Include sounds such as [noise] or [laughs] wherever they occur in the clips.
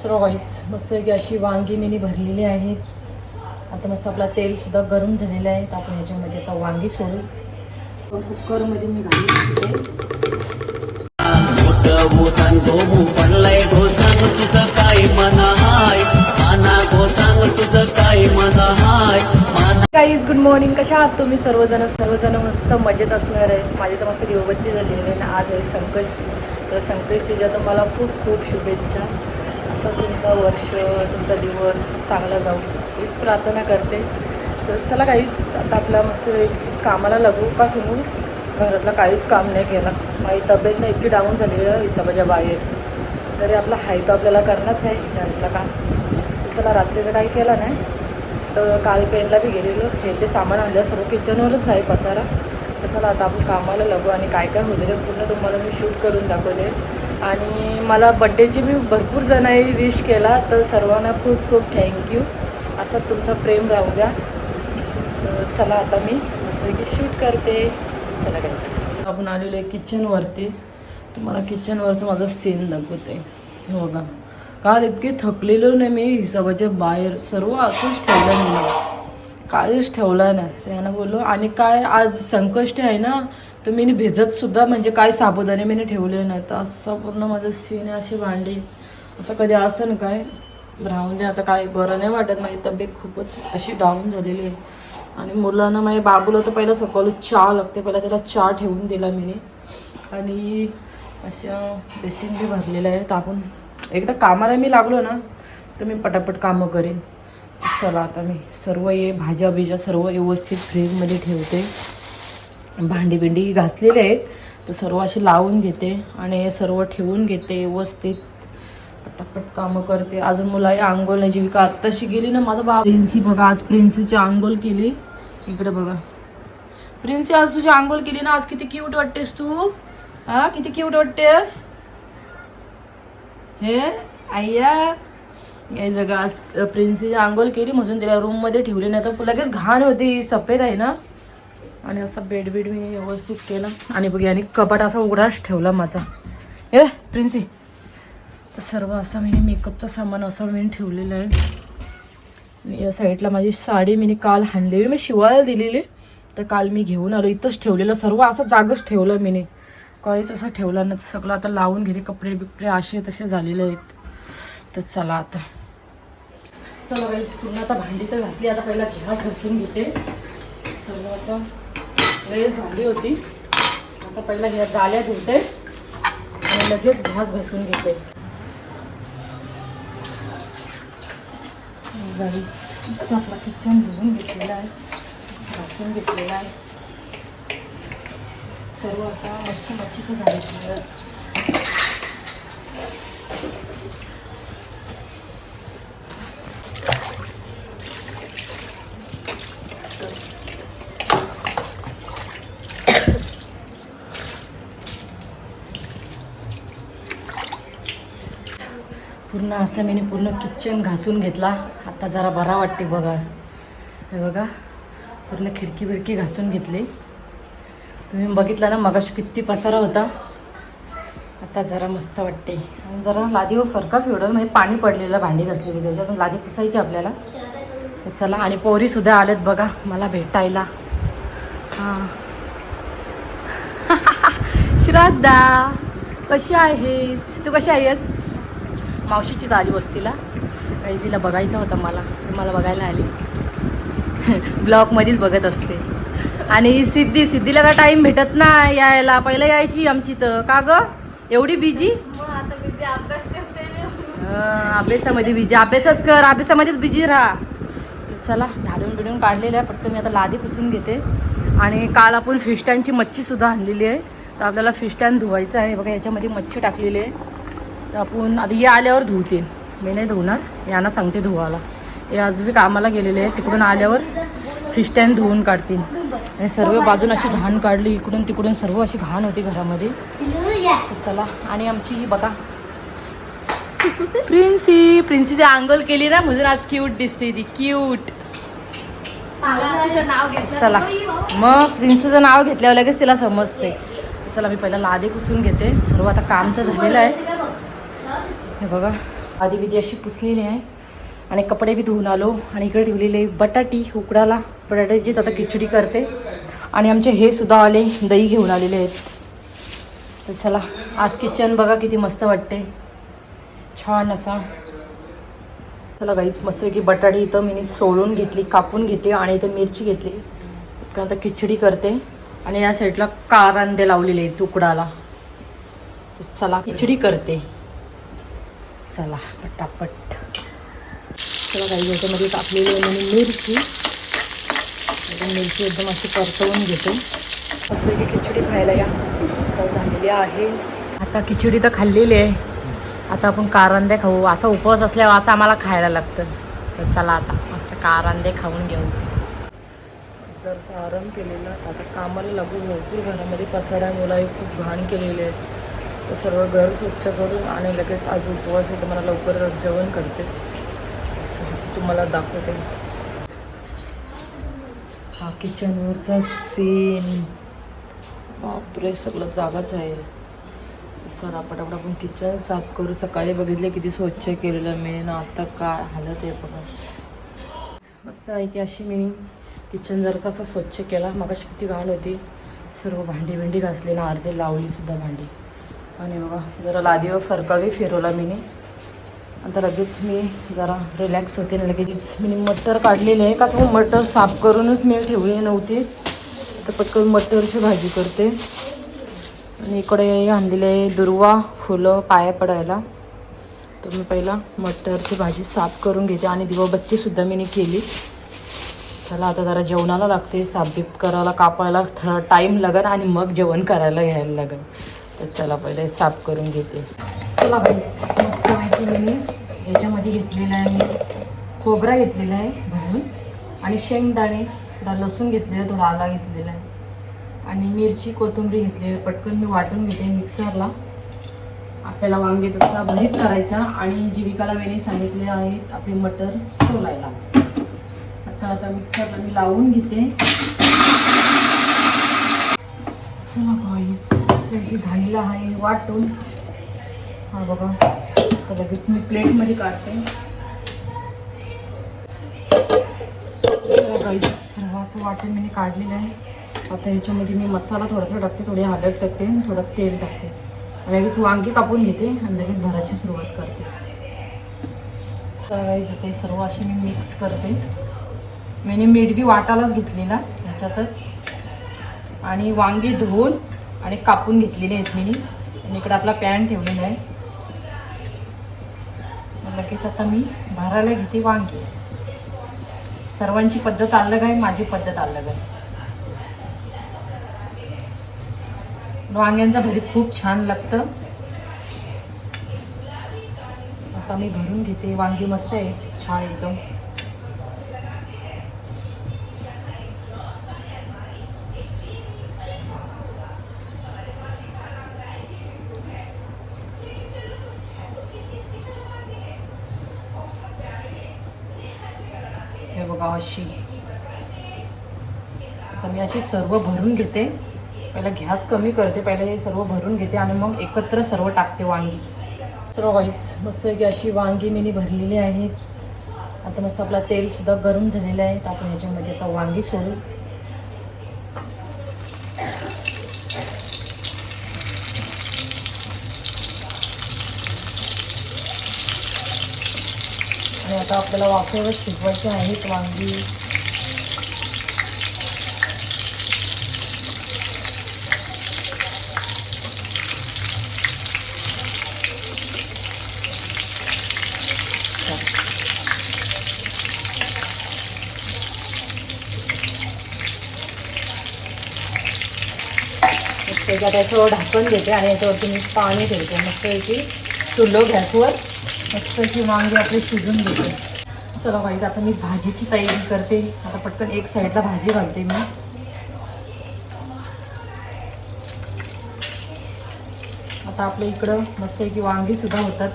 सर्व काहीच मस्त की अशी वांगी मिनी भरलेली आहेत आता मस्त आपला तेल सुद्धा गरम झालेलं आहे. तर आपण याच्यामध्ये आता वांगी सोडू. कुकरमध्ये मी घालून घेते तुझं काय गाईज गुड मॉर्निंग कशा आहात तुम्ही? सर्वजण सर्वजण मस्त मजेत असणार आहेत. माझी तर मस्त दिवबत्ती झालेली आहे आणि आज आहे संकष्टी. तर संकष्टीच्या तर मला खूप खूप शुभेच्छा. असंच तुमचं वर्ष तुमचा दिवस चांगला जाऊ. हीच प्रार्थना करते. तर चला काहीच आता आपल्या मस्त कामाला लागू का समू? घरातला काहीच काम नाही केलं. माझी तब्येत नाही इतकी डाऊन झालेली आहे हिसाबाच्या बाहेर. तरी आपला हाय तो आपल्याला करणंच आहे घरातलं काम. तर चला रात्री तर काही केलं नाही. तर काल पेनला बी गेलेलो. हे ते सामान आणलं सर्व किचनवरच आहे पसारा. तर चला आता आपण कामाला लागू आणि काय काय होतं ते पूर्ण तुम्हाला मी शूट करून दाखवते. आणि मला बड्डेची बी भरपूर जणांनी विश केला तर सर्वांना खूप खूप थँक्यू असं तुमचं प्रेम राहू द्या. तर चला आता मी असं की शूट करते. चला काय आपण आलेलो आहे किचनवरती तुम्हाला किचनवरचं माझं सीन दाखवते. हे बघा. काल इतके थकलेलो नाही मी हिसाबाच्या बाहेर. सर्व असंच ठेवलं नाही काहीच ठेवला नाही. त्यानं बोललो आणि काय आज संकष्ट आहे ना तर मी भिजत सुद्धा म्हणजे काय साबुदाणे मी ठेवले नाही तर असं पूर्ण माझं सीन अशी भांडी. असं कधी असं ना काय. राहून दे आता काय बरं नाही वाटत. माझी तब्येत खूपच अशी डाऊन झालेली आहे. आणि मुलांना माझ्या बाबूला तर पहिला सकाळी चहा लागते. पहिला त्याला चहा ठेवून दिला मी आणि अशा बेसिन बी भरलेलं आहे. तर आपण एकदा कामाला मी लागलो ना तर मी पटापट कामं करेन. चला आता मी सर्व हे भाज्या बिज्या सर्व व्यवस्थित फ्रीजमध्ये ठेवते. भांडी बिंडी घासलेले आहेत. तर सर्व अशी लावून घेते आणि सर्व ठेवून घेते व्यवस्थित. पटापट कामं करते. अजून मुला आंघोळ नाही जीविका आत्ताशी गेली ना माझा बाबा प्रिन्सी बघा आज प्रिन्सीची आंघोळ केली. इकडे बघा. प्रिन्सी आज तुझी आंघोळ केली ना आज किती क्यूट वाटतेस तू? हा किती क्यूट वाटतेस? हे आय्या. हे जगा आज प्रिन्सीची आंघोळ केली म्हणून तिला रूममध्ये ठेवली नाही तर लगेच घाण होती सफेद आहे ना. आणि असा बेड बीड मी व्यवस्थित केला. आणि बघ आणि कपाट असा उघडाच ठेवला माझा. ए प्रिन्सी. तर सर्व असं मी मेकअपचं सामान असं मी ठेवलेलं आहे. आणि या साईडला माझी साडी मी काल हाणलेली मी शिवायला दिलेली. तर काल मी घेऊन आलो इथंच ठेवलेलं. सर्व असं जागच ठेवलं मी काहीच असं ठेवलं ना सगळं आता लावून गेले कपडे बिपडे असे तसे झालेले आहेत. तर चला आता. चला पूर्ण आता भांडी तर घासली. आता पहिला घ्यास घासून घेते. सर्व असं. वेळेस भांडी होती. आता पहिला ह्या जाल्या धुते. आणि लगेच घास घासून घेते. आपला किचन धुवून घेतलेला आहे. घासून घेतलेला आहे. सर्व असा मच्छी मच्छीचं झालं पूर्ण असं मी पूर्ण किचन घासून घेतला. आता जरा बरा वाटते बघा. हे बघा पूर्ण खिडकी बिडकी घासून घेतली. तुम्ही बघितलं ना मगाशी किती पसारा होता. आता जरा मस्त वाटते. आणि जरा लादीवर फरका फिवडं म्हणजे पाणी पडलेलं भांडी घासलेली. त्याच्यातून लादी पुसायची आपल्याला. तर चला आणि पोरीसुद्धा आलेत बघा मला भेटायला. हां. [laughs] श्रद्धा कशी आहेस? तू कशी आहेस? मावशीची दाली वस्तीला. काही तिला बघायचा होता मला तर मला बघायला आली. [laughs] ब्लॉगमध्येच बघत असते. आणि सिद्धी सिद्धीला का टाईम भेटत नाही यायला? पहिलं यायची आमची तर का ग? एवढी बिजी अभ्यासामध्ये बिजी अभ्यासच कर. अभ्यासामध्येच बिजी राहा. चला झाडून बिडून काढलेलं आहे. फक्त मी आता लादी पुसून घेते. आणि काल आपण फिस्टॅनची मच्छीसुद्धा आणलेली आहे. तर आपल्याला फिस्टॅन धुवायचं आहे. बघा याच्यामध्ये मच्छी टाकलेली आहे. तर आपण आधी हे आल्यावर धुवतील मी नाही धुवणार यांना सांगते धुवायला. हे आज बी कामाला गेलेले आहे तिकडून आल्यावर फिस्टॅन धुवून काढतील. आणि सर्व बाजून अशी घाण काढली इकडून तिकडून सर्व अशी घाण होती घरामध्ये. चला आणि आमची ही बघा. प्रिन्सी प्रिन्सीची आंघोळ केली ना म्हणून आज क्यूट दिसते ती क्यूट चला मग प्रिन्सीचं नाव घेतल्यावर लगेच तिला समजते. चला मी पहिला लादे पुसून घेते. सर्व आता काम तर झालेलं आहे. हे बघा. आधी विधी अशी पुसलेली आहे. आणि कपडे बी धुवून आलो. आणि इकडे ठेवलेले बटाटी उकडाला. बटाट्याची आता खिचडी करते. आणि आमचे हे सुद्धा आले दही घेऊन आलेले आहेत. तर चला आज किचन बघा किती मस्त वाटते. छान असा. चला गाईच मस्त की बटाटी इथं मी सोलून घेतली कापून घेतली आणि इथं मिरची घेतली. कारण आता खिचडी करते. आणि या साईडला कारांदे लावलेले आहेत तुकडाला चला खिचडी करते. चला पटापट. चला काही याच्यामध्ये टाकलेली आहे म्हणून मिरची. मिरची एकदम अशी परतवून घेते. असं की खिचडी खायला या. झालेली आहे. आता खिचडी तर खाल्लेली आहे. आता आपण कारांदे खाऊ. असा उपवास असल्यावर असं आम्हाला खायला लागतं. तर चला आता असं कारांदे खाऊन घेऊ. जर आराम केलेला तर आता कामाला लागू भरपूर घरामध्ये पसाड्या मुलाही खूप घाण केलेले आहेत. तर सर्व घर स्वच्छ करून आणि लगेच आज उपवास आहे तर मला लवकर जेवण करते. तुम्हाला दाखवते. हा किचनवरचा सीन बापरे सगळं जागाच आहे. चला आपण आपण किचन साफ करू. सकाळी बघितले किती स्वच्छ केलेलं मी ना आता काय हालत आहे बघा. मस्त आहे की अशी मी किचन जरासा असा स्वच्छ केला. मगाशी किती घाण होती. सर्व भांडी भिंडी घासली ना अर्धे लावली सुद्धा भांडी. आणि बघा जरा लादीवर फरकावी फिरवला मी आता लगेच मी जरा रिलॅक्स होते आणि लगेच मी मटर काढलेले आहे. कसं हो, मटर साफ करूनच मी ठेवली नव्हती. तर पटकन मटरची भाजी करते. आणि इकडे आणलेले दुर्वा फुलं पाया पडायला. तर मी पहिला मटरची भाजी साफ करून घेते आणि दिवाबत्तीसुद्धा मी केली. चला आता जरा जेवणाला लागते. साफ बीप करायला कापायला थोडा टाईम लागेल आणि मग जेवण करायला घ्यायला लागेल तर चला पहिले साफ करून घेते. चला गाईच मस्तपैकी मी. याच्यामध्ये घेतलेला आहे मी. खोबरा घेतलेला आहे भाजून आणि शेंगदाणे थोडा लसूण घेतलेला थोडा आला घेतलेला आहे. आणि मिरची कोथिंबीर घेतली आहे. पटकन मी वाटून घेते मिक्सरला. आपल्याला वांगे तसा भरीत करायचा. आणि जीविकाला वेळी सांगितले आहेत आपले मटर सोलायला. आता आता मिक्सरला मी लावून घेते. चला काहीच असं की झालेलं आहे वाटून. हा बघा तर लगेच मी प्लेटमध्ये काढते. सर्व असं वाटून मी काढलेलं आहे. आता ह्याच्यामध्ये मी मसाला थोडासा टाकते थोडी हळद टाकते आणि थोडं तेल टाकते. लगेच वांगी कापून घेते आणि लगेच भराची सुरुवात करते. तर ते सर्व अशी मी मिक्स करते. मी मीठ बी वाटालाच घेतलेला ह्याच्यातच. आणि वांगी धुवून आणि कापून घेतलेले आहेत मी. आणि इकडे आपला पॅन ठेवलेला आहे. लगेच आता मी भरायला घेते वांगी. सर्वांची पद्धत अलग आहे माझी पद्धत अलग आहे. वांग्यांचा भरीत खूप छान लागतं. आता मी भरून घेते. वांगी मस्त आहे छान एकदम. बघा अशी आता मी अशी सर्व भरून घेते. पहिला गॅस कमी करते पहिले हे सर्व भरून घेते आणि मग एकत्र सर्व टाकते वांगी. सर्व वाईच मस्त की अशी वांगी मी भरलेली आहेत. आता मस्त आपला तेलसुद्धा गरम झालेलं आहे तर आपण ह्याच्यामध्ये आता वांगी सोडू. आणि आता आपल्याला वाफेवर शिजवायचे आहेत वांगी. त्याच्यावर ढाकण देते आणि याच्यावरती मी पाणी ठेवते. मस्त की चुलो गॅसवर मस्त ही वांगी आपले शिजून घेते. चला बाई आता मी भाजीची तयारी करते. आता पटकन एक साईडला भाजी घालते मी. आता आपल्या इकडं मस्त की वांगीसुद्धा होतात.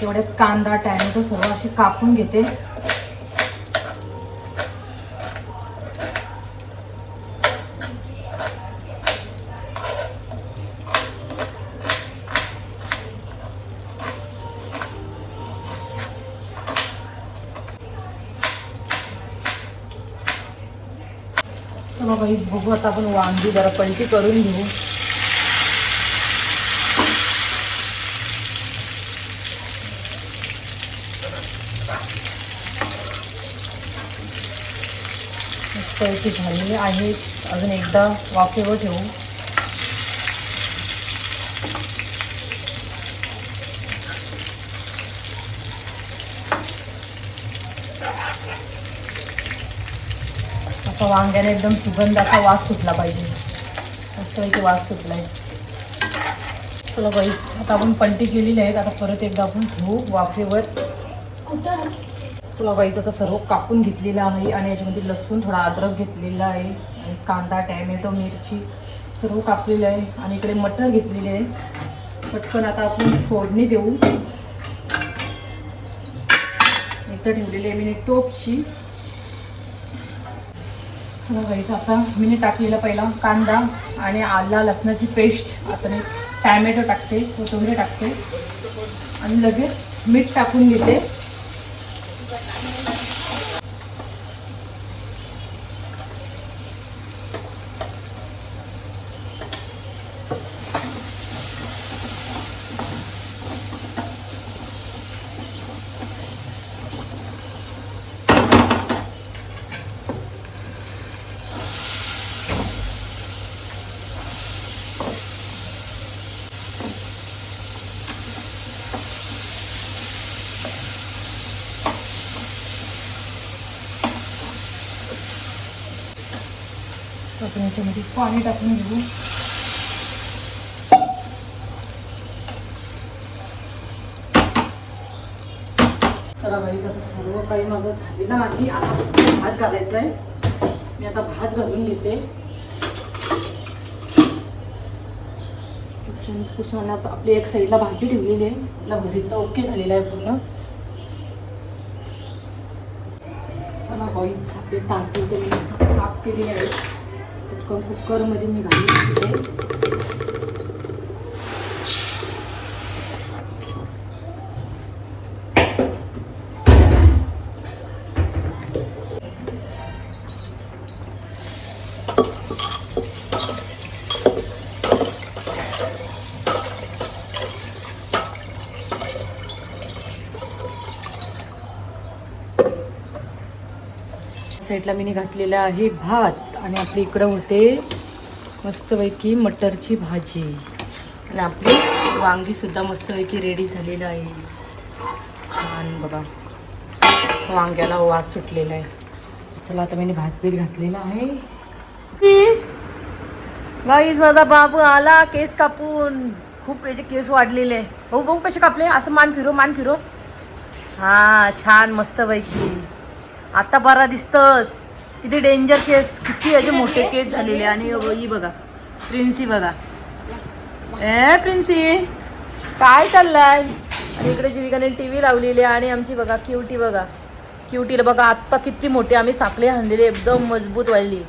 तेवढ्यात कांदा टॅमॅटो सर्व असे कापून घेते. मग काहीच बघू आता आपण वांगी जरा पलटी करून घेऊ. पलटी झालेली आहे. अजून एकदा वाफेवर ठेवू. असा वांग्याने एकदम सुगंध असा वास सुटला पाहिजे. मस्त इथे वास आहे चला बाईच आता आपण पलटी केलेली आहेत. आता परत एकदा आपण ठेवू वाफेवर. चला बाईचं आता सर्व कापून घेतलेलं आहे आणि याच्यामध्ये लसूण थोडा अद्रक घेतलेला आहे आणि कांदा टॅमॅटो मिरची सर्व कापलेलं आहे. आणि इकडे मटर घेतलेले आहे. पटकन आता आपण फोडणी देऊ. इथं ठेवलेली आहे मी टोपची चला गाईच आता. मी टाकलेला पहिला कांदा आणि आला लसणाची पेस्ट. आता मी टॅमॅटो टाकते कोथंबीर टाकते. आणि लगेच मीठ टाकून घेते आपण याच्यामध्ये पाणी टाकून घेऊ. चला बाईच आता सर्व काही माझं झालेलं नाही आता भात घालायचा आहे. मी आता भात घालून घेते. किचन पुसून आपली एक साईडला भाजी ठेवलेली आहे. आपला भरीत तर ओके झालेला आहे पूर्ण. चला बाईच आपले तांदूळ ते मी आता साफ केलेले आहेत पटकन कुकरमध्ये मी घालून घेते साईडला मी घातलेला आहे भात. आणि आपली इकडं होते मस्तपैकी मटरची भाजी. आणि आपली वांगीसुद्धा मस्तपैकी रेडी झालेलं आहे. छान बघा. वांग्याला वास सुटलेला आहे. चला आता मी भात घातलेला आहे. गाईज माझा बाबू आला केस कापून. खूप याचे केस वाढलेले. हो बघू कसे कापले? असं मान फिरो मान फिरो. हां छान मस्तपैकी. आता बरा दिसतंस. किती डेंजर केस किती याचे मोठे केस झालेले आणि ही बघा प्रिन्सी बघा. ए प्रिन्सी काय चाललाय? आणि इकडे जीविकाने टी व्ही लावलेली आहे आणि आमची बघा क्युटी बघा. क्युटीला बघा आत्ता किती मोठी आम्ही साखळी आणलेली एकदम मजबूत वाढली.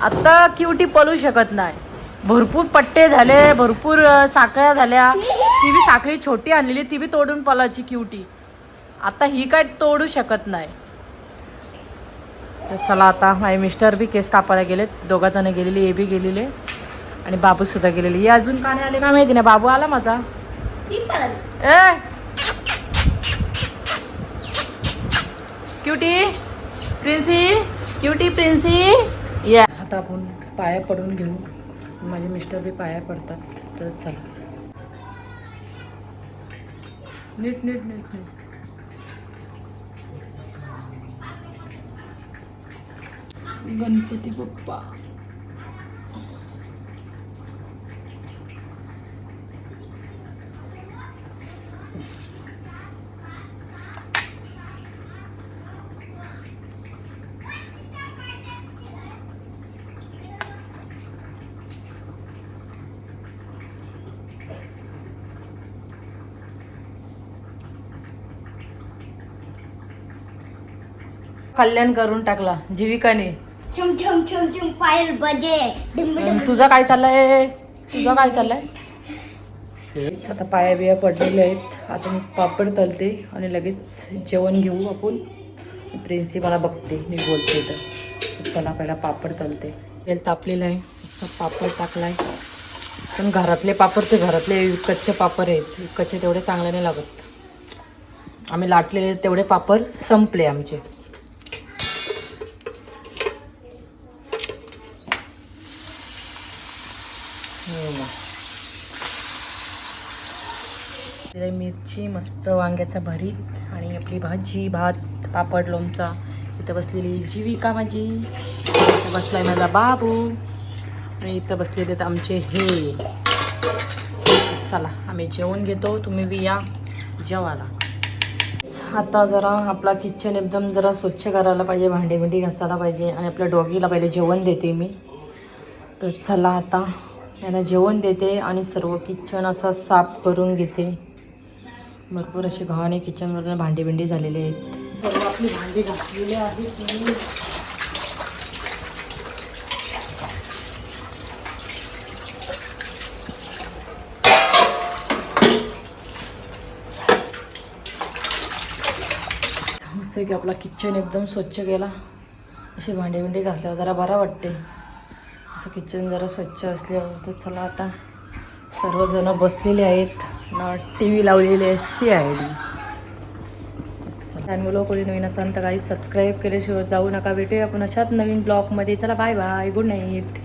आत्ता क्युटी पळू शकत नाही. भरपूर पट्टे झाले भरपूर साखळ्या झाल्या. ती बी साखळी छोटी आणलेली ती बी तोडून पळाची क्युटी आता ही काय तोडू शकत नाही. तर चला आता माझे मिस्टर बी केस कापायला गेलेत. दोघा जण गेलेले ए बी गेलेले आणि बाबू सुद्धा गेलेले. हे अजून का नाही आले का माहिती नाही? बाबू आला माझा. ए! क्युटी प्रिन्सी क्युटी प्रिन्सी या आता आपण पाया पडून घेऊ. माझे मिस्टर बी पाया पडतात. तर चला. नीट नीट नीट नीट. गणपती बाप्पा. कल्याण करून टाकला जीविकाने. छम छम छम छम पायल बजे. तुझा काय चाललंय? तुझा काय चाललंय? आता पाया बिया पडलेले आहेत. आता मी पापड तलते आणि लगेच जेवण घेऊ आपण. प्रिन्सी मला बघते मी बोलते तर. चला पहिला पापड तलते. तेल तापलेलं आहे. पापड टाकलाय. पण घरातले पापड ते घरातले विकतचे पापड आहेत. विकतचे तेवढे चांगले नाही लागत. आम्ही लाटलेले तेवढे पापड संपले आमचे हे बघा. तिला मिरची मस्त वांग्याचा भरीत आणि आपली भाजी भात पापड लोणचा. इथं बसलेली जीविका माझी. इथं बसलाय माझा बाबू. आणि इथं बसलेले तर आमचे हे. चला आम्ही जेवण घेतो. तुम्ही बी या जेवायला. आता जरा आपला किचन एकदम जरा स्वच्छ करायला पाहिजे भांडी घासायला पाहिजे आणि आपल्या डॉगीला पहिले जेवण देते मी. तर चला आता याला जेवण देते आणि सर्व किचन असा साफ करून घेते. भरपूर असे घाणे किचनवरून भांडी बिंडी झालेले आहेत. सर्व आपली भांडी घासलेली आहेत. मी मस्त की आपला किचन एकदम स्वच्छ केला. अशी भांडी बिंडी घासल्यावर जरा बरा वाटते असं किचन जरा स्वच्छ असल्यावर तर चला आता सर्वजण बसलेले आहेत. टी व्ही लावलेली आहे सी आय डी. चॅनल कोणी नवीन असाल तर काही सबस्क्राईब केल्याशिवाय जाऊ नका. भेटूया आपण अशाच नवीन ब्लॉगमध्ये चला बाय बाय गुड नाईट